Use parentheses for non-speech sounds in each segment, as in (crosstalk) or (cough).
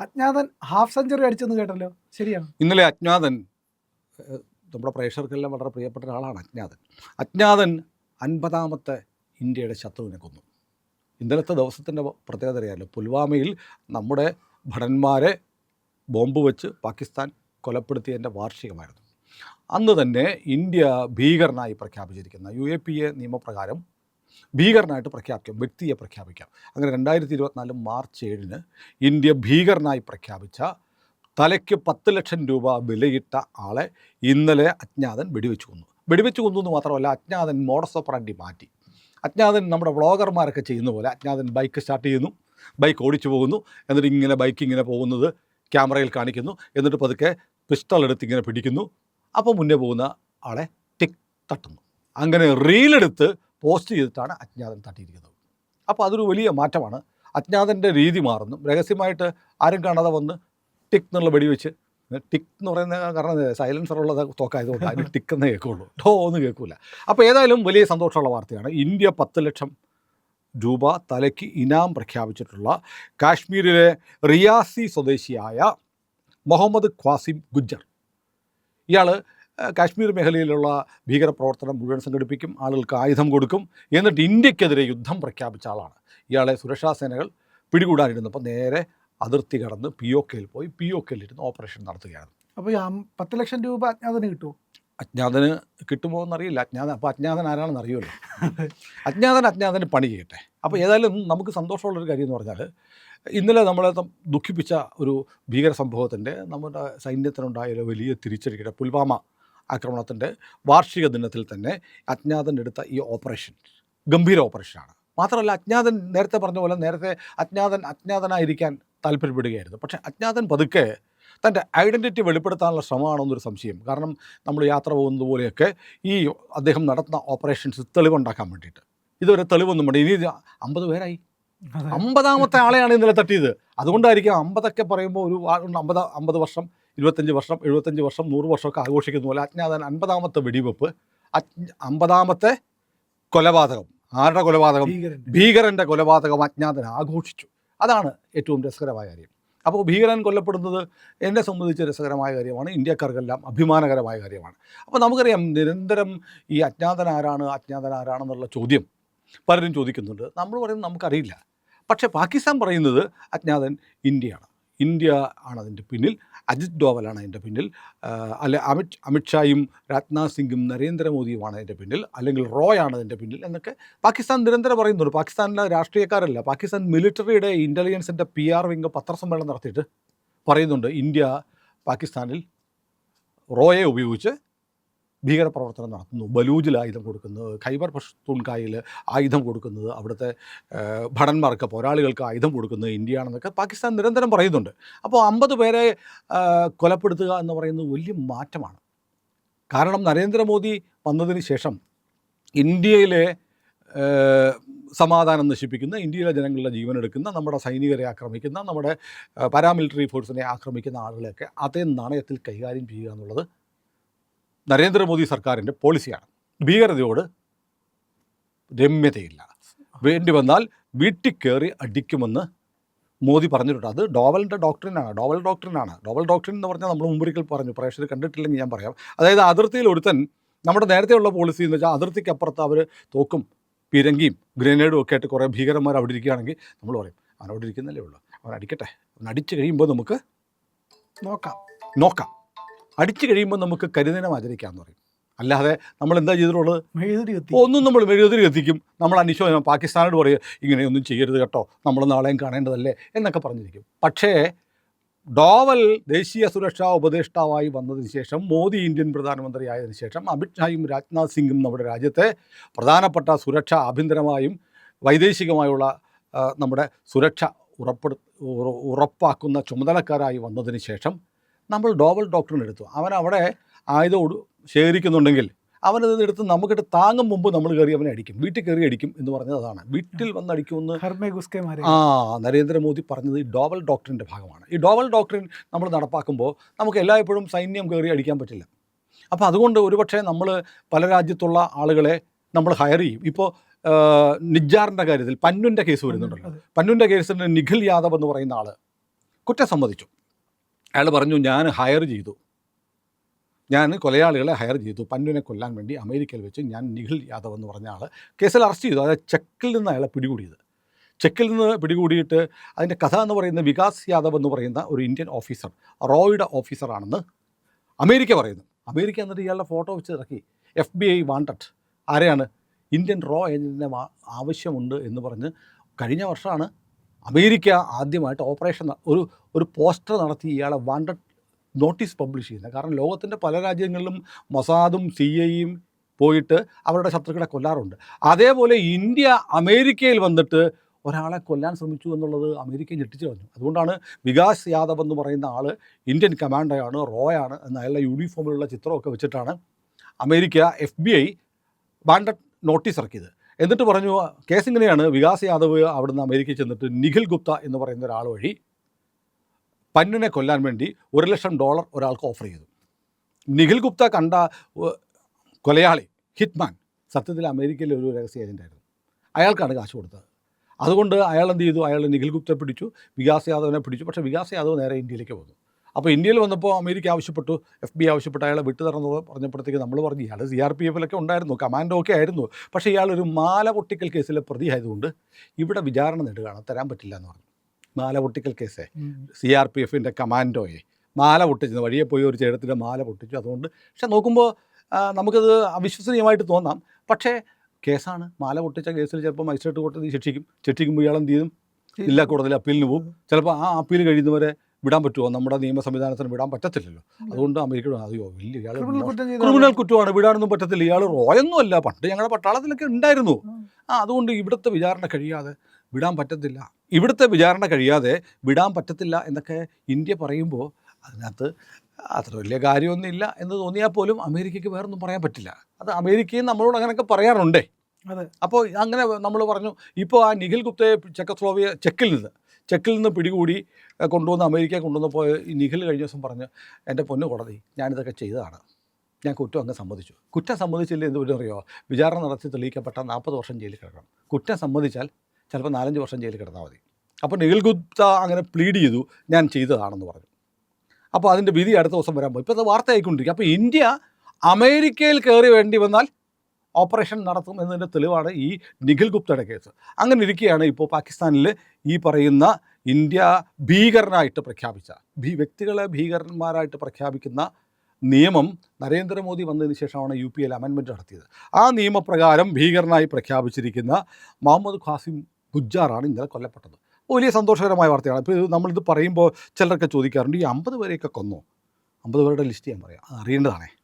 അജ്ഞാതൻ half century അടിച്ചെന്ന് കേട്ടല്ലോ. ശരിയാണ്? ഇന്നലെ അജ്ഞാതൻ നമ്മുടെ പ്രേക്ഷകർക്കെല്ലാം വളരെ പ്രിയപ്പെട്ട ഒരാളാണ് അജ്ഞാതൻ. അജ്ഞാതൻ അൻപതാമത്തെ ഇന്ത്യയുടെ ശത്രുവിനെ കൊന്നു. ഇന്നലത്തെ ദിവസത്തിന്റെ പ്രത്യേകത അറിയാമല്ലോ പുൽവാമയിൽ നമ്മുടെ ഭടന്മാരെ ബോംബ് വെച്ച് പാകിസ്ഥാൻ കൊലപ്പെടുത്തിയതിന്റെ വാർഷികമായിരുന്നു. അന്ന് തന്നെ ഇന്ത്യ ഭീകരനായി പ്രഖ്യാപിച്ചിരിക്കുന്ന യു എ പി എ നിയമപ്രകാരം ഭീകരനായിട്ട് പ്രഖ്യാപിക്കാം വ്യക്തിയെ പ്രഖ്യാപിക്കാം. അങ്ങനെ രണ്ടായിരത്തി ഇരുപത്തിനാല് മാർച്ച് ഏഴിന് ഇന്ത്യ ഭീകരനായി പ്രഖ്യാപിച്ച തലയ്ക്ക് പത്ത് ലക്ഷം രൂപ വിലയിട്ട ആളെ ഇന്നലെ അജ്ഞാതൻ വെടിവെച്ച് കൊന്നു. വെടിവെച്ച് കൊന്നു എന്ന് മാത്രമല്ല അജ്ഞാതൻ മോഡസ് ഓപ്പറാണ്ടി മാറ്റി. അജ്ഞാതൻ നമ്മുടെ വ്ളോഗർമാരൊക്കെ ചെയ്യുന്ന പോലെ അജ്ഞാതൻ ബൈക്ക് സ്റ്റാർട്ട് ചെയ്യുന്നു ബൈക്ക് ഓടിച്ചു പോകുന്നു എന്നിട്ട് ഇങ്ങനെ ബൈക്ക് ഇങ്ങനെ പോകുന്നത് ക്യാമറയിൽ കാണിക്കുന്നു എന്നിട്ട് പതുക്കെ പിസ്റ്റൾ എടുത്ത് ഇങ്ങനെ പിടിക്കുന്നു. അപ്പോൾ മുന്നേ പോകുന്ന ആളെ ടിക് തട്ടുന്നു. അങ്ങനെ റീലെടുത്ത് പോസ്റ്റ് ചെയ്തിട്ടാണ് അജ്ഞാതൻ തട്ടിയിരിക്കുന്നത്. അപ്പോൾ അതൊരു വലിയ മാറ്റമാണ്. അജ്ഞാതന്റെ രീതി മാറുന്നു. രഹസ്യമായിട്ട് ആരും കാണാതെ വന്ന് ടിക് എന്നുള്ള വെടിവെച്ച് ടിക് എന്ന് പറയുന്ന കാരണം സൈലൻസർ ഉള്ളത് തോക്കായതുകൊണ്ട് അതിന് ടിക്ക് എന്നേ കേൾക്കുള്ളൂ. ടോ ഒന്നും കേൾക്കില്ല അപ്പോൾ ഏതായാലും വലിയ സന്തോഷമുള്ള വാർത്തയാണ്. ഇന്ത്യ പത്ത് ലക്ഷം രൂപ തലയ്ക്ക് ഇനാം പ്രഖ്യാപിച്ചിട്ടുള്ള കാശ്മീരിലെ റിയാസി സ്വദേശിയായ മുഹമ്മദ് ഖ്വാസിം ഗുജ്ജർ. ഇയാൾ കാശ്മീർ മേഖലയിലുള്ള ഭീകരപ്രവർത്തനം മുഴുവൻ സംഘടിപ്പിക്കും ആളുകൾക്ക് ആയുധം കൊടുക്കും എന്നിട്ട് ഇന്ത്യക്കെതിരെ യുദ്ധം പ്രഖ്യാപിച്ച ആളാണ്. ഇയാളെ സുരക്ഷാ സേനകൾ പിടികൂടാനിരുന്നപ്പോൾ നേരെ അതിർത്തി കടന്ന് പി ഒ കെയിൽ പോയി പി ഒ കെയിൽ ഇരുന്ന് ഓപ്പറേഷൻ നടത്തുകയാണ്. അപ്പോൾ ഈ പത്ത് ലക്ഷം രൂപ അജ്ഞാതന് കിട്ടുമോ അജ്ഞാതന് കിട്ടുമോ എന്നറിയില്ല. അജ്ഞാതൻ അപ്പോൾ അജ്ഞാതൻ ആരാണെന്ന് അറിയുമല്ലോ. അജ്ഞാതൻ അജ്ഞാതന് പണി ചെയ്യട്ടെ. അപ്പോൾ ഏതായാലും നമുക്ക് സന്തോഷമുള്ളൊരു കാര്യം എന്ന് പറഞ്ഞാൽ ഇന്നലെ നമ്മളെ ദുഃഖിപ്പിച്ച ഒരു ഭീകര സംഭവത്തിന്റെ നമ്മുടെ സൈന്യത്തിനുണ്ടായ ഒരു വലിയ തിരിച്ചടിയുടെ പുൽവാമ ആക്രമണത്തിന്റെ വാർഷിക ദിനത്തിൽ തന്നെ അജ്ഞാതൻ എടുത്ത ഈ ഓപ്പറേഷൻ ഗംഭീര ഓപ്പറേഷനാണ്. മാത്രമല്ല അജ്ഞാതൻ നേരത്തെ പറഞ്ഞ പോലെ നേരത്തെ അജ്ഞാതൻ അജ്ഞാതനായിരിക്കാൻ താല്പര്യപ്പെടുകയായിരുന്നു. പക്ഷേ അജ്ഞാതൻ പതുക്കെ തന്റെ ഐഡന്റിറ്റി വെളിപ്പെടുത്താനുള്ള ശ്രമമാണെന്നൊരു സംശയം. കാരണം നമ്മൾ യാത്ര പോകുന്നത് പോലെയൊക്കെ ഈ അദ്ദേഹം നടത്തുന്ന ഓപ്പറേഷൻസ് തെളിവുണ്ടാക്കാൻ വേണ്ടിയിട്ട്. ഇതുവരെ തെളിവൊന്നും വേണ്ട. ഇനി അമ്പത് പേരായി. അമ്പതാമത്തെ ആളെയാണ് ഇന്നലെ തട്ടിയത്. അതുകൊണ്ടായിരിക്കും അമ്പതൊക്കെ പറയുമ്പോൾ ഒരു അമ്പത് അമ്പത് വർഷം ഇരുപത്തഞ്ച് വർഷം എഴുപത്തഞ്ച് വർഷം നൂറ് വർഷമൊക്കെ ആഘോഷിക്കുന്ന പോലെ അജ്ഞാതൻ അൻപതാമത്തെ വെടിവെപ്പ് അമ്പതാമത്തെ കൊലപാതകം. ആരുടെ കൊലപാതകം? ഭീകരൻ ഭീകരന്റെ കൊലപാതകം അജ്ഞാതൻ ആഘോഷിച്ചു. അതാണ് ഏറ്റവും രസകരമായ കാര്യം. അപ്പോൾ ഭീകരൻ കൊല്ലപ്പെടുന്നത് എന്നെ സംബന്ധിച്ച് രസകരമായ കാര്യമാണ്. ഇന്ത്യക്കാർക്കെല്ലാം അഭിമാനകരമായ കാര്യമാണ്. അപ്പോൾ നമുക്കറിയാം നിരന്തരം ഈ അജ്ഞാതൻ ആരാണ് അജ്ഞാതൻ ആരാണെന്നുള്ള ചോദ്യം പലരും ചോദിക്കുന്നുണ്ട്. നമ്മൾ പറയുന്നത് നമുക്കറിയില്ല. പക്ഷേ പാകിസ്ഥാൻ പറയുന്നത് അജ്ഞാതൻ ഇന്ത്യയാണ്. ഇന്ത്യ ആണ് അതിന്റെ പിന്നിൽ അജിത് ഡോവലാണ് അതിന്റെ പിന്നിൽ അല്ലെ അമിത് അമിത്ഷായും രാജ്നാഥ് സിംഗും നരേന്ദ്രമോദിയുമാണ് അതിന്റെ പിന്നിൽ അല്ലെങ്കിൽ റോയ് ആണ് അതിന്റെ പിന്നിൽ എന്നൊക്കെ പാകിസ്ഥാൻ നിരന്തരം പറയുന്നുണ്ട്. പാകിസ്ഥാനിലെ രാഷ്ട്രീയക്കാരല്ല പാകിസ്ഥാൻ മിലിറ്ററിയുടെ ഇന്റലിജൻസിന്റെ പി ആർ വിങ് പത്രസമ്മേളനം നടത്തിയിട്ട് പറയുന്നുണ്ട് ഇന്ത്യ പാകിസ്ഥാനിൽ റോയെ ഉപയോഗിച്ച് ഭീകരപ്രവർത്തനം നടത്തുന്നു. ബലൂജിൽ ആയുധം കൊടുക്കുന്നത് ഖൈബർ പഷ്തൂൺകായിൽ ആയുധം കൊടുക്കുന്നത്. അവിടുത്തെ ഭടന്മാർക്ക് പോരാളികൾക്ക് ആയുധം കൊടുക്കുന്നത് ഇന്ത്യയാണെന്നൊക്കെ പാകിസ്ഥാൻ നിരന്തരം പറയുന്നുണ്ട്. അപ്പോൾ അമ്പത് പേരെ കൊലപ്പെടുത്തുക എന്ന് പറയുന്നത് വലിയ മാറ്റമാണ്. കാരണം നരേന്ദ്രമോദി വന്നതിന് ശേഷം ഇന്ത്യയിലെ സമാധാനം നശിപ്പിക്കുന്ന ഇന്ത്യയിലെ ജനങ്ങളുടെ ജീവനെടുക്കുന്ന നമ്മുടെ സൈനികരെ ആക്രമിക്കുന്ന നമ്മുടെ പാരാമിലിറ്ററി ഫോഴ്സിനെ ആക്രമിക്കുന്ന ആളുകളെയൊക്കെ അതേ നാണയത്തിൽ കൈകാര്യം ചെയ്യുക എന്നുള്ളത് നരേന്ദ്രമോദി സർക്കാരിന്റെ പോളിസിയാണ്. ഭീകരതയോട് രമ്യതയില്ല. വേണ്ടി വന്നാൽ വീട്ടിൽ കയറി അടിക്കുമെന്ന് മോദി പറഞ്ഞിട്ടുണ്ട്. അത് ഡോവലിന്റെ ഡോക്ടറിനാണ്. ഡോവൽ ഡോക്ടറിനാണ്. ഡോവൽ ഡോക്ടറിൻ എന്ന് പറഞ്ഞാൽ നമ്മൾ മുമ്പൊരിക്കൽ പറഞ്ഞു. പ്രേക്ഷകർ കണ്ടിട്ടില്ലെങ്കിൽ ഞാൻ പറയാം. അതായത് അതിർത്തിയിൽ ഒരുത്തൻ നമ്മുടെ നേരത്തെയുള്ള പോളിസി എന്ന് വെച്ചാൽ അതിർത്തിക്ക് അപ്പുറത്ത് അവർ തോക്കും പിരങ്കിയും ഗ്രനേഡും ഒക്കെ ആയിട്ട് കുറേ ഭീകരന്മാർ അവിടെ ഇരിക്കുകയാണെങ്കിൽ നമ്മൾ പറയും അവനവിടെ ഇരിക്കുന്നല്ലേ ഉള്ളൂ. അവൻ അടിക്കട്ടെ. അവൻ അടിച്ചു കഴിയുമ്പോൾ നമുക്ക് നോക്കാം. നോക്കാം. അടിച്ചു കഴിയുമ്പോൾ നമുക്ക് കരിദിനം ആചരിക്കാമെന്ന് പറയും. അല്ലാതെ നമ്മൾ എന്താ ചെയ്തിട്ടുള്ളത്? മെഴുകുതിരി കത്തി. ഒന്നും നമ്മൾ മെഴുകുതിരി എത്തിക്കും നമ്മൾ അനുശോചനം പാകിസ്ഥാനോട് പറയുക ഇങ്ങനെയൊന്നും ചെയ്യരുത് കേട്ടോ. നമ്മൾ നാളെയും കാണേണ്ടതല്ലേ? എന്നൊക്കെ പറഞ്ഞിരിക്കും. പക്ഷേ ഡോവൽ ദേശീയ സുരക്ഷാ ഉപദേഷ്ടാവായി വന്നതിന് ശേഷം മോദി ഇന്ത്യൻ പ്രധാനമന്ത്രി ആയതിനു ശേഷം അമിത്ഷായും രാജ്നാഥ് സിംഗും നമ്മുടെ രാജ്യത്തെ പ്രധാനപ്പെട്ട സുരക്ഷ ആഭ്യന്തരമായും വൈദേശികമായുള്ള നമ്മുടെ സുരക്ഷ ഉറപ്പെടു ഉറപ്പാക്കുന്ന ചുമതലക്കാരായി വന്നതിന് ശേഷം നമ്മൾ ഡോബൽ ഡോക്ടറിനെ എടുത്തു. അവൻ അവിടെ ആയുധം ശേഖരിക്കുന്നുണ്ടെങ്കിൽ അവനത് എടുത്ത് നമുക്കിട്ട് താങ്ങും മുമ്പ് നമ്മൾ കയറി അവനെ അടിക്കും. വീട്ടിൽ കയറി അടിക്കും എന്ന് പറഞ്ഞത് അതാണ്. വീട്ടിൽ വന്ന് അടിക്കുമെന്ന് ആ നരേന്ദ്രമോദി പറഞ്ഞത് ഈ ഡോബൽ ഡോക്ടറിന്റെ ഭാഗമാണ്. ഈ ഡോബൽ ഡോക്ടറിൻ നമ്മൾ നടപ്പാക്കുമ്പോൾ നമുക്ക് എല്ലായ്പ്പോഴും സൈന്യം കയറി അടിക്കാൻ പറ്റില്ല. അപ്പോൾ അതുകൊണ്ട് ഒരുപക്ഷെ നമ്മൾ പല രാജ്യത്തുള്ള ആളുകളെ നമ്മൾ ഹയർ ചെയ്യും. ഇപ്പോൾ നിജാറിന്റെ കാര്യത്തിൽ പന്നുന്റെ കേസ് വരുന്നുണ്ടല്ലോ. പന്നുന്റെ കേസിൽ നിഖിൽ യാദവ് എന്ന് പറയുന്ന ആൾ കുറ്റം സമ്മതിച്ചു. അയാൾ പറഞ്ഞു ഞാൻ ഹയർ ചെയ്തു. ഞാൻ കൊലയാളികളെ ഹയർ ചെയ്തു. പന്നുവിനെ കൊല്ലാൻ വേണ്ടി അമേരിക്കയിൽ വെച്ച് ഞാൻ നിഖിൽ യാദവ് എന്ന് പറഞ്ഞ ആൾ കേസിൽ അറസ്റ്റ് ചെയ്തു. അതായത് ചെക്കിൽ നിന്ന് അയാളെ പിടികൂടിയത്. ചെക്കിൽ നിന്ന് പിടികൂടിയിട്ട് അതിന്റെ കഥ എന്ന് പറയുന്ന വികാസ് യാദവ് എന്ന് പറയുന്ന ഒരു ഇന്ത്യൻ ഓഫീസർ റോയുടെ ഓഫീസറാണെന്ന് അമേരിക്ക പറയുന്നു. അമേരിക്ക എന്നിട്ട് ഇയാളുടെ ഫോട്ടോ വെച്ച് ഇറക്കി. എഫ് ബി ഐ വാണ്ടഡ് ആരെയാണ്? ഇന്ത്യൻ റോ ഏജന്റിനെ ആവശ്യമുണ്ട് എന്ന് പറഞ്ഞ് കഴിഞ്ഞ വർഷമാണ് അമേരിക്ക ആദ്യമായിട്ട് ഓപ്പറേഷൻ ഒരു ഒരു പോസ്റ്റർ നടത്തി ഇയാളെ വാണ്ടഡ് നോട്ടീസ് പബ്ലിഷ് ചെയ്യുന്നത്. കാരണം ലോകത്തിന്റെ പല രാജ്യങ്ങളിലും മൊസാദും സി ഐയും പോയിട്ട് അവരുടെ ശത്രുക്കളെ കൊല്ലാറുണ്ട്. അതേപോലെ ഇന്ത്യ അമേരിക്കയിൽ വന്നിട്ട് ഒരാളെ കൊല്ലാൻ ശ്രമിച്ചു എന്നുള്ളത് അമേരിക്ക ഞെട്ടിച്ചു കളഞ്ഞു അതുകൊണ്ടാണ് വികാസ് യാദവ് എന്ന് പറയുന്ന ആൾ ഇന്ത്യൻ കമാൻഡോയാണ് റോയാണ് എന്ന അയാളുടെ യൂണിഫോമിലുള്ള ചിത്രമൊക്കെ വെച്ചിട്ടാണ് America F B I wanted notice ഇറക്കിയത്. എന്നിട്ട് പറഞ്ഞു കേസ് ഇങ്ങനെയാണ്. വികാസ് യാദവ് അവിടുന്ന് അമേരിക്കയിൽ ചെന്നിട്ട് നിഖിൽ ഗുപ്ത എന്ന് പറയുന്ന ഒരാൾ വഴി പന്നിനെ കൊല്ലാൻ വേണ്ടി ഒരു ലക്ഷം ഡോളർ ഒരാൾക്ക് ഓഫർ ചെയ്തു. നിഖിൽ ഗുപ്ത കണ്ട കൊലയാളി ഹിറ്റ്മാൻ സത്യത്തിൽ അമേരിക്കയിലെ ഒരു രഹസ്യ ഏജന്റായിരുന്നു അയാൾക്കാണ് കാശ് കൊടുത്തത്. അതുകൊണ്ട് അയാൾ എന്ത് ചെയ്തു? അയാൾ നിഖിൽ ഗുപ്ത പിടിച്ചു വികാസ് യാദവിനെ പിടിച്ചു. പക്ഷേ വികാസ് യാദവ് നേരെ ഇന്ത്യയിലേക്ക് വന്നു അപ്പോൾ ഇന്ത്യയിൽ വന്നപ്പോൾ അമേരിക്ക ആവശ്യപ്പെട്ടു എഫ് ബി ആവശ്യപ്പെട്ടു അയാളെ വിട്ടു തരണം എന്ന് പറഞ്ഞപ്പോഴത്തേക്ക് നമ്മൾ പറഞ്ഞു ഇയാൾ സി ആർ പി എഫിലൊക്കെ ഉണ്ടായിരുന്നു കമാൻഡോ ഒക്കെ ആയിരുന്നു. പക്ഷേ ഇയാൾ ഒരു മാല പൊട്ടിക്കൽ കേസിലെ പ്രതി ആയതുകൊണ്ട് ഇവിടെ വിചാരണ നേടുകയാണ് തരാൻ പറ്റില്ല എന്ന് പറഞ്ഞു. മാല പൊട്ടിക്കൽ കേസേ സി ആർ പി എഫിന്റെ കമാൻഡോയെ മാല പൊട്ടിച്ചു വഴിയെ പോയി ഒരു ചേട്ടത്തിന്റെ മാല പൊട്ടിച്ചു. അതുകൊണ്ട് പക്ഷെ നോക്കുമ്പോൾ നമുക്കത് അവിശ്വസനീയമായിട്ട് തോന്നാം. പക്ഷേ കേസാണ്. മാല പൊട്ടിച്ച കേസിൽ ചിലപ്പോൾ മജിസ്ട്രേറ്റ് കോടതി ശിക്ഷിക്കും. ശിക്ഷിക്കുമ്പോൾ ഇയാൾ എന്ത് ചെയ്യും? ജില്ലാ കോടതിയിൽ അപ്പീലിന് പോകും ചിലപ്പോൾ ആ അപ്പീൽ കഴിയുന്നവരെ വിടാൻ പറ്റുമോ? നമ്മുടെ നിയമ സംവിധാനത്തിന് വിടാൻ പറ്റത്തില്ലല്ലോ. അതുകൊണ്ട് അമേരിക്ക അയ്യോ വലിയ ഇയാൾ ക്രിമിനൽ കുറ്റം കുറ്റമാണ് വിടാനൊന്നും പറ്റത്തില്ല. ഇയാൾ റോയൊന്നും അല്ല. പണ്ട് ഞങ്ങളുടെ പട്ടാളത്തിലൊക്കെ ഉണ്ടായിരുന്നു. ആ അതുകൊണ്ട് ഇവിടുത്തെ വിചാരണ കഴിയാതെ വിടാൻ പറ്റത്തില്ല. ഇവിടുത്തെ വിചാരണ കഴിയാതെ വിടാൻ പറ്റത്തില്ല എന്നൊക്കെ ഇന്ത്യ പറയുമ്പോൾ അതിനകത്ത് അത്ര വലിയ കാര്യമൊന്നുമില്ല എന്ന് തോന്നിയാൽ പോലും അമേരിക്കയ്ക്ക് വേറൊന്നും പറയാൻ പറ്റില്ല. അത് അമേരിക്കയും നമ്മളോട് അങ്ങനെയൊക്കെ പറയാറുണ്ടേ. അതെ. അപ്പോൾ അങ്ങനെ നമ്മൾ പറഞ്ഞു ഇപ്പോൾ ആ നിഖിൽ ഗുപ്തയെ ചെക്കസ്ലോവിയ ചെക്കിൽ നിന്ന് ചെക്കിൽ നിന്ന് പിടികൂടി കൊണ്ടുവന്ന് അമേരിക്ക കൊണ്ടുവന്നപ്പോൾ നിഖിൽ കഴിഞ്ഞ ദിവസം പറഞ്ഞു എന്റെ പൊന്നു കോടതി ഞാനിതൊക്കെ ചെയ്തതാണ്. ഞാൻ കുറ്റം അങ്ങ് സമ്മതിച്ചു. കുറ്റം സമ്മതിച്ചില്ല എന്ത് പറ്റും അറിയോ വിചാരണ നടത്തി തെളിയിക്കപ്പെട്ട നാൽപ്പത് വർഷം ജയിലിൽ കിടക്കണം. കുറ്റം സമ്മതിച്ചാൽ ചിലപ്പോൾ നാലഞ്ച് വർഷം ജയിലിൽ കിടന്നാൽ മതി. അപ്പോൾ നിഖിൽ ഗുപ്ത അങ്ങനെ പ്ലീഡ് ചെയ്തു ഞാൻ ചെയ്തതാണെന്ന് പറഞ്ഞു. അപ്പോൾ അതിന്റെ വിധി അടുത്ത ദിവസം വരാൻ പോയി. ഇപ്പോൾ അത് വാർത്തയായിക്കൊണ്ടിരിക്കും അപ്പോൾ ഇന്ത്യ അമേരിക്കയിൽ കയറി വേണ്ടി വന്നാൽ ഓപ്പറേഷൻ നടത്തും എന്നതിന്റെ തെളിവാണ് ഈ നിഖിൽ ഗുപ്തയുടെ കേസ്. അങ്ങനെ ഇരിക്കുകയാണ് ഇപ്പോൾ പാകിസ്ഥാനിൽ ഈ പറയുന്ന ഇന്ത്യ ഭീകരനായിട്ട് പ്രഖ്യാപിച്ച ഭീ വ്യക്തികളെ ഭീകരന്മാരായിട്ട് പ്രഖ്യാപിക്കുന്ന നിയമം നരേന്ദ്രമോദി വന്നതിന് ശേഷമാണ് യു പി എൽ അമെൻമെന്റ് നടത്തിയത്. ആ നിയമപ്രകാരം ഭീകരനായി പ്രഖ്യാപിച്ചിരിക്കുന്ന മുഹമ്മദ് ഖാസിം ഗുജ്ജാറാണ് ഇന്നലെ കൊല്ലപ്പെട്ടത്. വലിയ സന്തോഷകരമായ വാർത്തയാണ്. ഇപ്പോൾ ഇത് നമ്മളിത് പറയുമ്പോൾ ചിലരൊക്കെ ചോദിക്കാറുണ്ട് ഈ അമ്പത് പേരെയൊക്കെ കൊന്നോ? അമ്പത് പേരുടെ ലിസ്റ്റ് ഞാൻ പറയാം. അറിയേണ്ടതാണേ.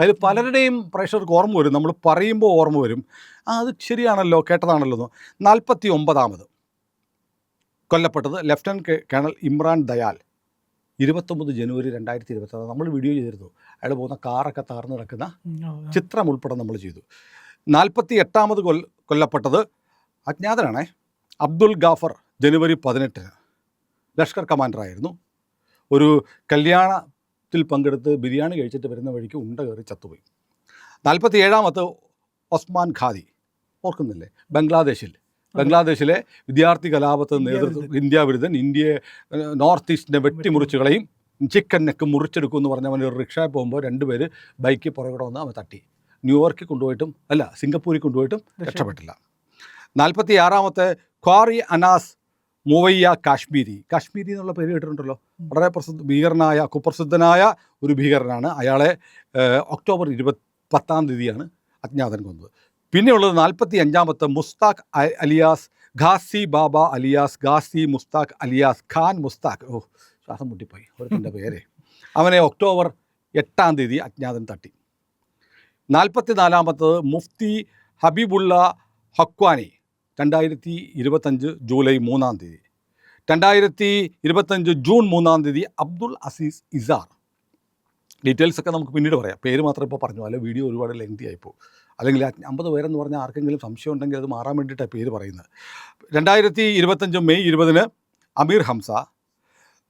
അതിൽ പലരുടെയും പ്രേക്ഷകർക്ക് ഓർമ്മ വരും. നമ്മൾ പറയുമ്പോൾ ഓർമ്മ വരും. ആ അത് ശരിയാണല്ലോ കേട്ടതാണല്ലോ നാൽപ്പത്തി ഒമ്പതാമത് കൊല്ലപ്പെട്ടത് ലെഫ്റ്റനന്റ് കേണൽ ഇമ്രാൻ ദയാൽ. ഇരുപത്തൊമ്പത് ജനുവരി രണ്ടായിരത്തി ഇരുപത്തി നമ്മൾ വീഡിയോ ചെയ്തിരുന്നു. അയാൾ പോകുന്ന കാറൊക്കെ തകർന്നു കിടക്കുന്ന ചിത്രം ഉൾപ്പെടെ നമ്മൾ ചെയ്തു. നാൽപ്പത്തി എട്ടാമത് കൊൽ കൊല്ലപ്പെട്ടത് അജ്ഞാതനാണേ. അബ്ദുൽ ഗാഫർ ജനുവരി പതിനെട്ടിന്. ലഷ്കർ കമാൻഡറായിരുന്നു. ഒരു കല്യാണത്തിൽ പങ്കെടുത്ത് ബിരിയാണി കഴിച്ചിട്ട് വരുന്ന വഴിക്ക് ഉണ്ട കയറി ചത്തുപോയി. നാൽപ്പത്തി ഏഴാമത്തെ ഒസ്മാൻ ഖാദി. ഓർക്കുന്നില്ലേ? ബംഗ്ലാദേശിൽ. ബംഗ്ലാദേശിലെ വിദ്യാർത്ഥി കലാപത്തിന് നേതൃത്വം ഇന്ത്യ വിരുദ്ധൻ ഇന്ത്യയെ നോർത്ത് ഈസ്റ്റിനെ വെട്ടിമുറിച്ചുകളെയും ചിക്കൻ നെക്ക് മുറിച്ചെടുക്കും എന്ന് പറഞ്ഞ അവൻ ഒരു റിക്ഷയിൽ പോകുമ്പോൾ രണ്ടുപേര് ബൈക്ക് പുറകെ വന്ന് അവൻ തട്ടി. ന്യൂയോർക്കിൽ കൊണ്ടുപോയിട്ടും അല്ല സിംഗപ്പൂരിൽ കൊണ്ടുപോയിട്ടും രക്ഷപ്പെട്ടില്ല. നാൽപ്പത്തി ആറാമത്തെ ക്വാറി അനാസ് മൂവയ്യ കാശ്മീരി. കാശ്മീരി എന്നുള്ള പേര് കേട്ടിട്ടുണ്ടല്ലോ? വളരെ പ്രസിദ്ധ ഭീകരനായ കുപ്രസിദ്ധനായ ഒരു ഭീകരനാണ്. അയാളെ ഒക്ടോബർ ഇരുപത്തി പത്താം തീയതിയാണ് അജ്ഞാതൻ കൊന്നത്. പിന്നെയുള്ളത് നാൽപ്പത്തി അഞ്ചാമത്തെ Mushtaq alias Qazi Baba alias Qazi Mushtaq alias Khan Mushtaq. ഓ ശ്വാസം മുട്ടിപ്പോയി. ഒരുത്തിന്റെ പേര്. അവനെ ഒക്ടോബർ എട്ടാം തീയതി അജ്ഞാതൻ തട്ടി. നാൽപ്പത്തി നാലാമത്തത് മുഫ്തി ഹബീബുള്ള ഹക്വാനി. രണ്ടായിരത്തി ഇരുപത്തഞ്ച് ജൂലൈ മൂന്നാം തീയതി. രണ്ടായിരത്തി ഇരുപത്തഞ്ച് ജൂൺ മൂന്നാം തീയതി അബ്ദുൾ അസീസ് ഇസാർ. ഡീറ്റെയിൽസ് ഒക്കെ നമുക്ക് പിന്നീട് പറയാം. പേര് മാത്രം ഇപ്പോൾ പറഞ്ഞു. അല്ലെങ്കിൽ വീഡിയോ ഒരുപാട് ലെങ്തി ആയിപ്പോൾ അല്ലെങ്കിൽ അമ്പത് പേരെന്ന് പറഞ്ഞാൽ ആർക്കെങ്കിലും സംശയം ഉണ്ടെങ്കിൽ അത് മാറാൻ വേണ്ടിയിട്ടാണ് പേര് പറയുന്നത്. രണ്ടായിരത്തി ഇരുപത്തഞ്ച് മെയ് ഇരുപതിന് അമീർ ഹംസ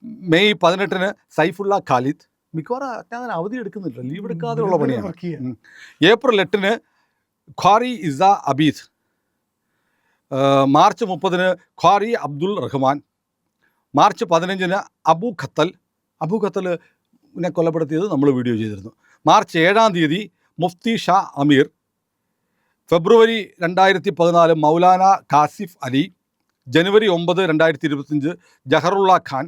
മെയ് പതിനെട്ടിന് സൈഫുള്ള ഖാലിദ്. മിക്കവാറും അജ്ഞാതൻ അവധി എടുക്കുന്നില്ല. ലീവ് എടുക്കാതെയുള്ള പണിയാണ്. ഏപ്രിൽ എട്ടിന് ഖാരി ഇസ അബീദ് മാർച്ച് മുപ്പതിന് ഖാരി അബ്ദുൾ റഹ്മാൻ മാർച്ച് പതിനഞ്ചിന് അബു ഖത്തൽ. അബു ഖത്തലിനെ കൊലപ്പെടുത്തിയത് നമ്മൾ വീഡിയോ ചെയ്തിരുന്നു. മാർച്ച് ഏഴാം തീയതി മുഫ്തി ഷാ അമീർ ഫെബ്രുവരി രണ്ടായിരത്തി പതിനാല് മൗലാന കാസിഫ് അലി ജനുവരി ഒമ്പത് രണ്ടായിരത്തി ഇരുപത്തഞ്ച് ജഹറുള്ള ഖാൻ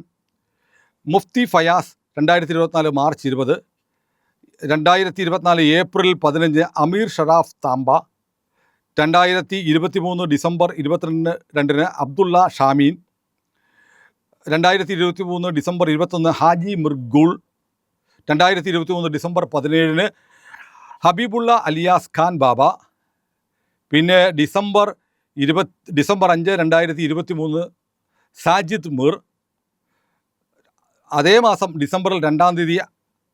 മുഫ്തി ഫയാസ് രണ്ടായിരത്തി ഇരുപത്തിനാല് മാർച്ച് ഇരുപത് രണ്ടായിരത്തി ഇരുപത്തിനാല് ഏപ്രിൽ പതിനഞ്ച് അമീർ ഷറാഫ് താമ്പ രണ്ടായിരത്തി ഇരുപത്തി മൂന്ന് ഡിസംബർ ഇരുപത്തിരണ്ട് രണ്ടിന് അബ്ദുള്ള ഷാമീൻ രണ്ടായിരത്തി ഇരുപത്തി മൂന്ന് ഡിസംബർ ഇരുപത്തൊന്ന് ഹാജി മിർഗുൾ രണ്ടായിരത്തി ഇരുപത്തി മൂന്ന് ഡിസംബർ പതിനേഴിന് ഹബീബുള്ള അലിയാസ് ഖാൻ ബാബ പിന്നെ ഡിസംബർ ഇരുപത് ഡിസംബർ അഞ്ച് രണ്ടായിരത്തി ഇരുപത്തി മൂന്ന് സാജിദ് മിർ. അതേ മാസം ഡിസംബറിൽ രണ്ടാം തീയതി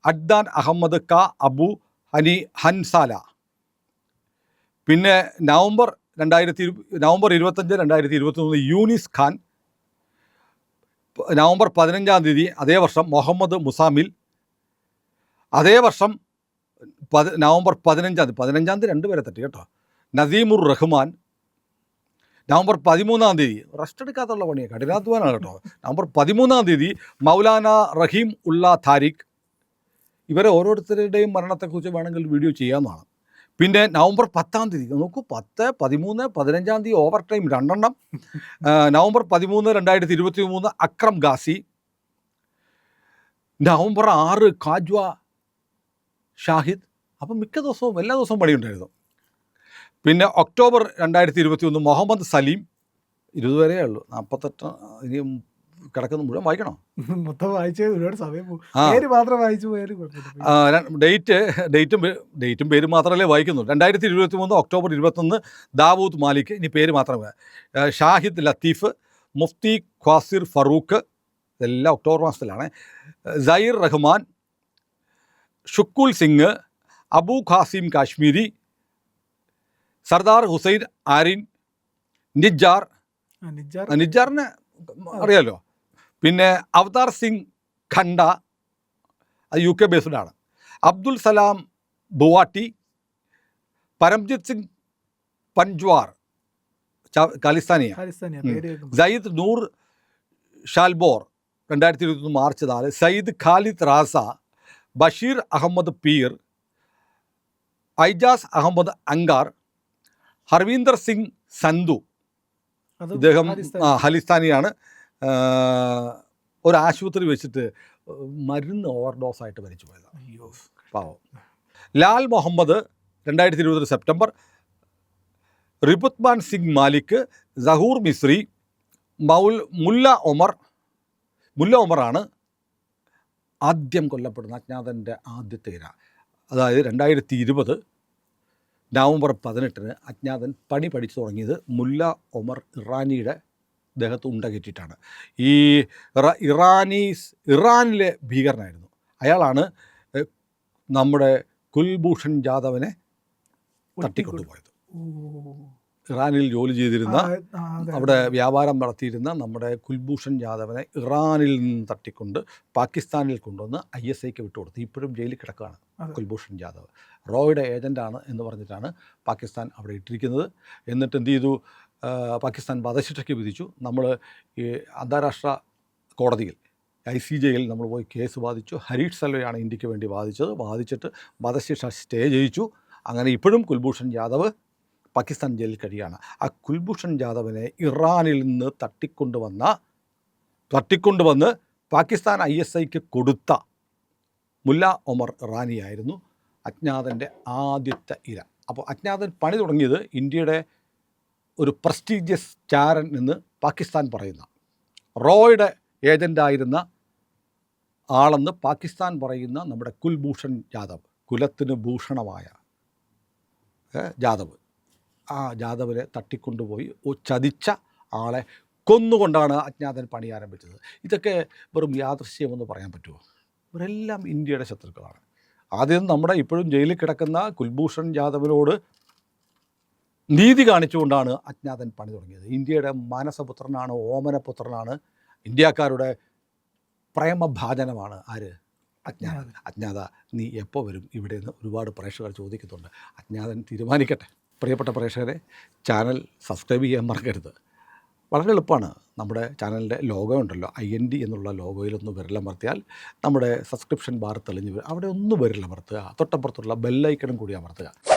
അഡ്ദാൻ അഹമ്മദ് ക അബു ഹനി ഹൻസാല പിന്നെ നവംബർ രണ്ടായിരത്തി നവംബർ ഇരുപത്തഞ്ച് രണ്ടായിരത്തി ഇരുപത്തി മൂന്ന് യൂനിസ് ഖാൻ നവംബർ പതിനഞ്ചാം തീയതി അതേ വർഷം മുഹമ്മദ് മുസാമിൽ അതേ വർഷം പത് നവംബർ പതിനഞ്ചാം തീയതി പതിനഞ്ചാം തീയതി രണ്ട് പേരെ തട്ടി കേട്ടോ. നദീമുർ റഹ്മാൻ നവംബർ പതിമൂന്നാം തീയതി റെസ്റ്റ് എടുക്കാത്തുള്ള പണിയാണ് കഠിനാധ്വാനാണ് കേട്ടോ. നവംബർ പതിമൂന്നാം തീയതി മൗലാന റഹീം ഉള്ള താരിഖ് ഇവരെ ഓരോരുത്തരുടെയും മരണത്തെക്കുറിച്ച് വേണമെങ്കിൽ വീഡിയോ ചെയ്യാവുന്നതാണ്. പിന്നെ നവംബർ പത്താം തീയതി നോക്കൂ പത്ത് പതിമൂന്ന് പതിനഞ്ചാം തീയതി ഓവർ ടൈം രണ്ടെണ്ണം. നവംബർ പതിമൂന്ന് രണ്ടായിരത്തി ഇരുപത്തി മൂന്ന് അക്രം ഗാസി നവംബർ ആറ് കാജ്വ ഷാഹിദ്. അപ്പം മിക്ക ദിവസവും എല്ലാ ദിവസവും പണിയുണ്ടായിരുന്നു പിന്നെ ഒക്ടോബർ രണ്ടായിരത്തി ഇരുപത്തി ഒന്ന് മുഹമ്മദ് സലീം. ഇരുപത് വരെയേ ഉള്ളൂ. നാൽപ്പത്തെട്ട് ഇനിയും കിടക്കുന്ന മുഴുവൻ വായിക്കണം? (laughs) മൊത്തം വായിച്ച് ഒരുപാട് സമയം പേര് മാത്രം വായിച്ചു പോയാലും ഡേറ്റ് ഡേറ്റും ഡേറ്റും പേരും മാത്രമല്ലേ വായിക്കുന്നു രണ്ടായിരത്തി ഇരുപത്തി മൂന്ന് ഒക്ടോബർ ഇരുപത്തൊന്ന് ദാവൂദ് മാലിക് ഇനി പേര് മാത്രമേ ഷാഹിദ് ലത്തീഫ് മുഫ്തി ഖ്വാസിർ ഫറൂഖ് ഇതെല്ലാം ഒക്ടോബർ മാസത്തിലാണ്. സൈർ റഹ്മാൻ ഷുക്കുൽ സിംഗ് അബു ഖാസിം കാശ്മീരി സർദാർ ഹുസൈൻ ആരിൻ നിജാർ നിജാറിനെ അറിയാലോ? പിന്നെ അവതാർ സിംഗ് ഖണ്ട അത് യു കെ ബേസ്ഡാണ് ആണ്. അബ്ദുൽ സലാം ബുവാട്ടി പരംജിത് സിംഗ് പഞ്ച്വാർ ഖാലിസ്ഥാനിയ. സയ്യിദ് നൂർ ഷാൽബോർ രണ്ടായിരത്തി ഇരുപത്തൊന്ന് മാർച്ച് നാല്. സയ്യിദ് ഖാലിദ് റാസ ബഷീർ അഹമ്മദ് പീർ ഐജാസ് അഹമ്മദ് അങ്കാർ ഹർവീന്ദർ സിംഗ് സന്ധു അദ്ദേഹം ഇദ്ദേഹം ഖാലിസ്ഥാനി. ഒരു ആശുപത്രി വെച്ചിട്ട് മരുന്ന് ഓവർഡോസ് ആയിട്ട് മരിച്ചു പോയതാണ് അയ്യോ. പാവം. ലാൽ മുഹമ്മദ് രണ്ടായിരത്തി ഇരുപത് സെപ്റ്റംബർ റിബുത്മാൻ സിംഗ് മാലിക് സഹൂർ മിസ്രി മൗൽ മുല്ല ഒമർ മുല്ല ഒമറാണ് ആദ്യം കൊല്ലപ്പെടുന്ന അജ്ഞാതന്റെ ആദ്യത്തെ ഇര. അതായത് രണ്ടായിരത്തി ഇരുപത് നവംബർ പതിനെട്ടിന് അജ്ഞാതൻ പണി പഠിച്ചു തുടങ്ങിയത് മുല്ല ഒമർ ഇറാനിയുടെ ദേഹത്ത് ഉണ്ട കയറ്റിയിട്ടാണ് ഈ ഇറ- ഇറാനീസ് ഇറാനിലെ ഭീകരനായിരുന്നു. അയാളാണ് നമ്മുടെ കുൽഭൂഷൺ ജാദവിനെ തട്ടിക്കൊണ്ടുപോയത്. ഇറാനിൽ ജോലി ചെയ്തിരുന്ന അവിടെ വ്യാപാരം നടത്തിയിരുന്ന നമ്മുടെ കുൽഭൂഷൺ ജാദവിനെ ഇറാനിൽ നിന്ന് തട്ടിക്കൊണ്ട് പാകിസ്ഥാനിൽ കൊണ്ടുവന്ന് ഐ എസ് ഐക്ക് വിട്ടുകൊടുത്തു. ഇപ്പോഴും ജയിലിൽ കിടക്കുകയാണ്. കുൽഭൂഷൺ ജാദവ്. റോയുടെ ഏജന്റാണ് എന്ന് പറഞ്ഞിട്ടാണ് പാകിസ്ഥാൻ അവിടെ ഇട്ടിരിക്കുന്നത്. എന്നിട്ട് എന്ത് ചെയ്തു? പാകിസ്ഥാൻ വധശിക്ഷയ്ക്ക് വിധിച്ചു. നമ്മൾ ഈ അന്താരാഷ്ട്ര കോടതിയിൽ ഐ സി ജെയിൽ നമ്മൾ പോയി കേസ് വാദിച്ചു. ഹരീഷ് സൽവയാണ് ഇന്ത്യയ്ക്ക് വേണ്ടി വാദിച്ചത്. വാദിച്ചിട്ട് വധശിക്ഷ സ്റ്റേ ചെയ്യിച്ചു. അങ്ങനെ ഇപ്പോഴും കുൽഭൂഷൺ ജാദവ് പാകിസ്ഥാൻ ജയിലിൽ കഴിയാണ്. ആ കുൽഭൂഷൺ ജാദവിനെ ഇറാനിൽ നിന്ന് തട്ടിക്കൊണ്ടുവന്ന തട്ടിക്കൊണ്ടുവന്ന് പാകിസ്ഥാൻ ഐ എസ് ഐക്ക് കൊടുത്ത മുല്ല ഒമർ ഇറാനിയായിരുന്നു അജ്ഞാതന്റെ ആദ്യത്തെ ഇര. അപ്പോൾ അജ്ഞാതൻ പണി തുടങ്ങിയത് ഇന്ത്യയുടെ ഒരു പ്രസ്റ്റീജിയസ് ചാരൻ എന്ന് പാകിസ്ഥാൻ പറയുന്ന റോയുടെ ഏജന്റായിരുന്ന ആളെന്ന് പാകിസ്ഥാൻ പറയുന്ന നമ്മുടെ കുൽഭൂഷൺ ജാദവ് കുലത്തിന് ഭൂഷണമായ ജാദവ്. ആ ജാദവിനെ തട്ടിക്കൊണ്ടുപോയി ചതിച്ച ആളെ കൊന്നുകൊണ്ടാണ് അജ്ഞാതൻ പണി ആരംഭിച്ചത്. ഇതൊക്കെ വെറും യാദൃശ്യമെന്ന് പറയാൻ പറ്റുമോ? ഇവരെല്ലാം ഇന്ത്യയുടെ ശത്രുക്കളാണ്. ആദ്യം നമ്മുടെ ഇപ്പോഴും ജയിലിൽ കിടക്കുന്ന കുൽഭൂഷൺ ജാദവിനോട് നീതി കാണിച്ചുകൊണ്ടാണ് അജ്ഞാതൻ പണി തുടങ്ങിയത്. ഇന്ത്യയുടെ മാനസപുത്രനാണ് ഓമനപുത്രനാണ് ഇന്ത്യക്കാരുടെ പ്രേമഭാജനമാണ് ആര്? അജ്ഞാത അജ്ഞാത നീ എപ്പോൾ വരും? ഇവിടെ നിന്ന് ഒരുപാട് പ്രേക്ഷകർ ചോദിക്കുന്നുണ്ട്. അജ്ഞാതൻ തീരുമാനിക്കട്ടെ. പ്രിയപ്പെട്ട പ്രേക്ഷകരെ ചാനൽ സബ്സ്ക്രൈബ് ചെയ്യാൻ മറക്കരുത്. വളരെ എളുപ്പമാണ്. നമ്മുടെ ചാനലിന്റെ ലോഗോ ഉണ്ടല്ലോ ഐ എൻ ഡി എന്നുള്ള ലോഗോയിലൊന്ന് വിരലമർത്തിയാൽ നമ്മുടെ സബ്സ്ക്രിപ്ഷൻ ബാർ തെളിഞ്ഞ് വരും. അവിടെ ഒന്ന് വിരലമർത്തുക തൊട്ടപ്പുറത്തുള്ള ബെല്ലൈക്കണും കൂടി അമർത്തുക.